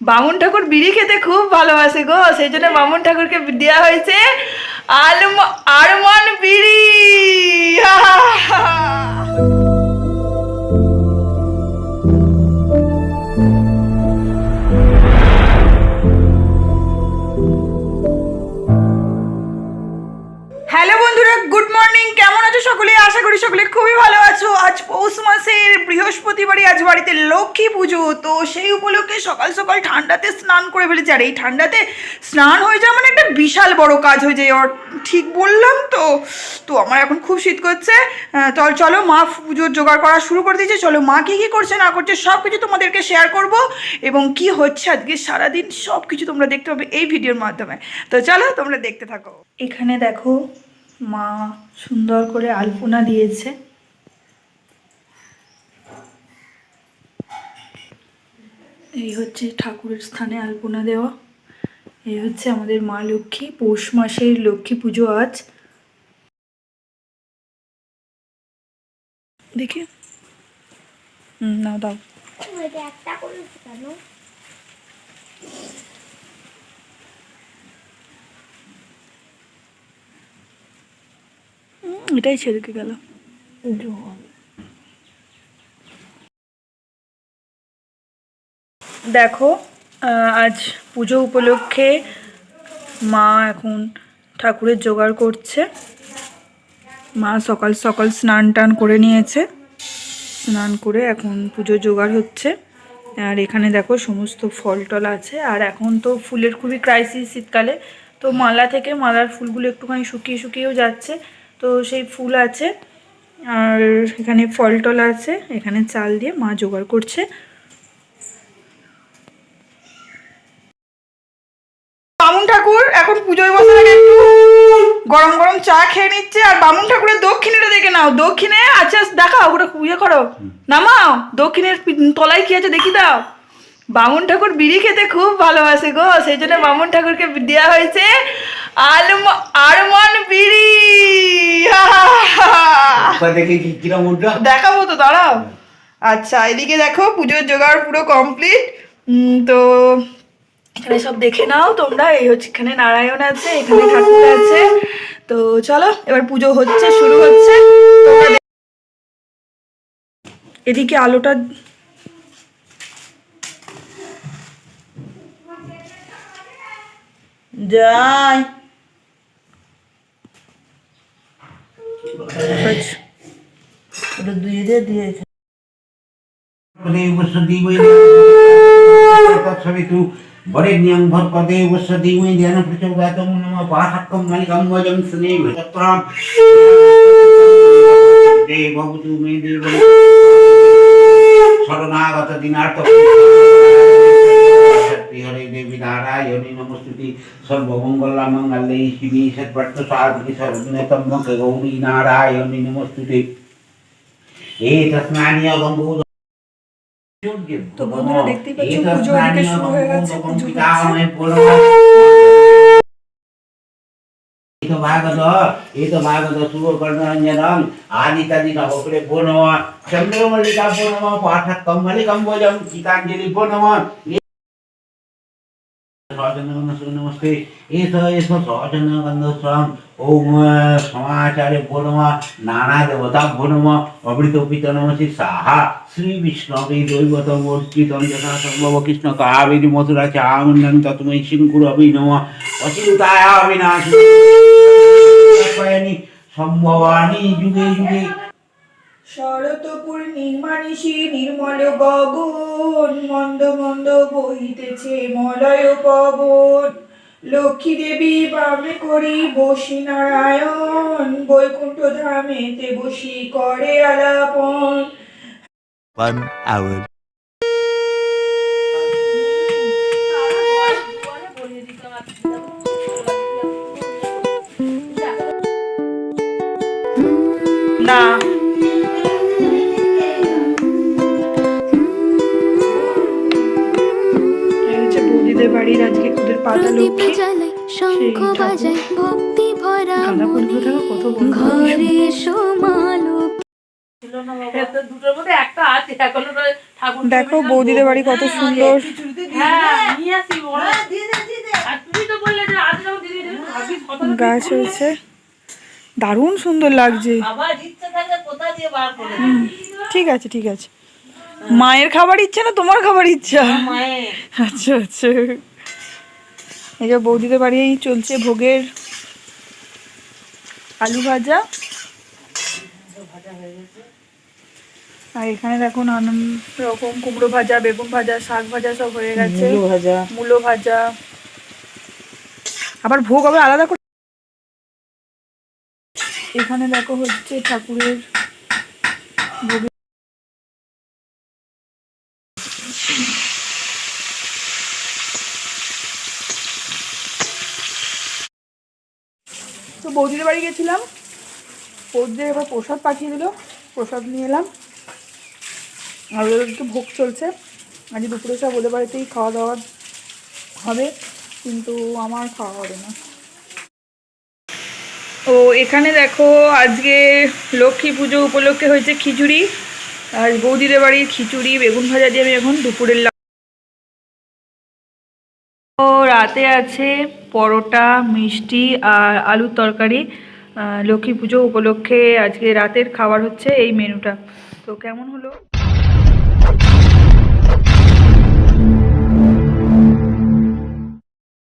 বামুন ঠাকুর বিড়ি খেতে খুব ভালোবাসে গো, সেই জন্য বামুন ঠাকুরকে দেওয়া হয়েছে আলম, আরমান বিড়ি। হ্যালো বন্ধুরা, গুড মর্নিং কেমন আছো সকলে আশা করি সকলে খুবই ভালো আজ পৌষ মাসের বৃহস্পতিবারই আজ বাড়িতে লক্ষ্মী পুজো। তো সেই উপলক্ষে সকাল সকাল ঠান্ডাতে স্নান করে ফেলেছি। আর এই ঠান্ডাতে স্নান হয়ে যাওয়া মানে একটা বিশাল বড় কাজ হয়ে যায়। ঠিক বললাম তো? তো আমার এখন খুব শীত করছে। চল চলো মা পুজোর জোগাড় করা শুরু করে দিয়েছে। চলো মা কী কী করছে, না করছে সব কিছু তোমাদেরকে শেয়ার করব। এবং কি হচ্ছে আজকে সারাদিন সব কিছু তোমরা দেখতে পাবে এই ভিডিওর মাধ্যমে। তো চলো তোমরা দেখতে থাকো। এখানে দেখো মা সুন্দর করে আলপনা দিয়েছে। এই হচ্ছে ঠাকুরের স্থানে আলপনা দেওয়া। এই হচ্ছে আমাদের মা লক্ষ্মী পৌষ মাসের লক্ষ্মী পুজো আজ। দেখি। হুম নাও দাও। এটাই ছেড়ে গেল। দেখো আজ পুজো উপলক্ষে মা এখন ঠাকুরের জোগাড় করছে। মা সকাল সকাল স্নান টান করে নিয়েছে। স্নান করে এখন পুজো জোগাড় হচ্ছে। আর এখানে দেখো সমস্ত ফল টল আছে। আর এখন তো ফুলের খুবই ক্রাইসিস শীতকালে। তো মালা থেকে মালার ফুলগুলো একটুখানি শুকিয়ে শুকিয়েও যাচ্ছে। তো সেই ফুল আছে। আর এখানে ফল টল আছে। এখানে চাল দিয়ে মা জোগাড় করছে। বামুন ঠাকুর এখন পুজোয় বসে আগে একটু গরম গরম চা খেয়ে নিচ্ছে আর বামুন ঠাকুরের দক্ষিণেটা দেখে নাও। দক্ষিণে আচ্ছা দেখাও ওটা ইয়ে করো। নামাও দক্ষিণের তলায় কি আছে দেখি দাও। বামুন ঠাকুর বিড়ি খেতে খুব ভালোবাসে গো সেই জন্য বামুন ঠাকুরকে দেওয়া হয়েছে আলম আরমান বিড়ি। দেখাবো তো দাঁড়াও। আচ্ছা এদিকে দেখো পুজোর জোগাড় পুরো কমপ্লিট তো এখানে সব দেখে নাও তোমরা, এই হচ্ছে এখানে নারায়ণ আছে, এখানে ঠাকুর আছে। তো চলো, এবার পুজো হচ্ছে, শুরু হচ্ছে। এদিকে আলোটা জয় দিয়ে দিয়ে ছবি তুই वरेण्यं भर्गदेवस्य धीमहि ध्यान प्रचोदयातं नमः पाठकं मलिकं वजं स्नेह तत्रां देव भवतु मे देव शरणागत दिनार्थ। हरे देवी नारायणी नमस्तुते। सर्वमङ्गला मङ्गले शिवे सद्भट्ट साधुके सर्वज्ञतम गौरी नारायणी नमस्तुते। एतस्मानि अगम्बोध তো বন্ধুরা দেখতেই পাচ্ছ, পুজো ওদিকে শুরু হয়ে গেছে, পুজো এতো ভাগদ এতো ভাগদ শুভ কর্ণরঞ্জন আদিতাদি নবকুলে ভো নম চন্দ্রমল্লিকা ভো নম পাঠকম মল্লিকম ভোজম গীতাঞ্জলি ভো নম নমস্তে এস এস সজনগন্ধ স্বয়ং ওম সমাচারে ভো নম নানা দেবতা ভো নম অমৃত পিত নমসি সাহা শ্রী বিষ্ণবে দৈবতম অর্চিতম যথা সম্ভব কৃষ্ণ কাবেরী মথুরা চামুন্ডন তৎমৈ সিংকুরবি নম অচিন্তায় বিনাশী সম্ভবানি যুগে যুগে শরৎ পূর্ণিমা নিশি নির্মল গগন, মন্দ মন্দ বহিতেছে মলয় পবন। লক্ষ্মী দেবী বামে করি বসি নারায়ণ, বৈকুণ্ঠ ধামেতে বসি করে আলাপন। One hour বাড়ির আজকে ওদের পাতা লক্ষ্মী জ্বালাই শঙ্খ বাজাই ভক্তি ভরা গাঁদা ফুলগুলো মনে। দেখো কত বড় বৌদিদের বাড়ি কত সুন্দর। হ্যাঁ নিয়ে আসি বড়। আর তুমি তো বললে যে আজ যখন দিদি দিদি ভাবিস কত গাছ হয়েছে। দারুণ সুন্দর লাগছে। আবার ইচ্ছে থাকে কোথা দিয়ে বার করে ঠিক আছে ঠিক আছে। মায়ের খাবার ইচ্ছা না তোমার খাবার ইচ্ছা? আচ্ছা আচ্ছা। এই যে বৌদিদের বাড়ি চলছে ভোগের আলু ভাজা। আর এখানে দেখো নানান রকম কুমড়ো ভাজা বেগুন ভাজা শাক ভাজা সব হয়ে গেছে। ভাজা। মূলো ভাজা। আবার ভোগ আবার আলাদা করে। এখানে দেখো হচ্ছে ঠাকুরের ভোগে তো বৌদিদের বাড়ি গেছিলাম। বৌদিদের এবার প্রসাদ পাঠিয়ে দিল, প্রসাদ নিয়ে এলাম। আর ওদেরকে ভোগ চলছে। আজ দুপুরে সব ওদের বাড়িতেই খাওয়া দাওয়া হবে, কিন্তু আমার খাওয়া হবে না। ও, এখানে দেখো আজকে লক্ষ্মী পুজো উপলক্ষে হয়েছে খিচুড়ি। আর বৌদিদের বাড়ির খিচুড়ি, বেগুন ভাজা দিয়ে আমি এখন দুপুরের ও, রাতে আছে পরোটা, মিষ্টি আর আলুর তরকারি লক্ষ্মী পুজো উপলক্ষে আজকে রাতের খাবার হচ্ছে এই মেনুটা। তো কেমন হলো?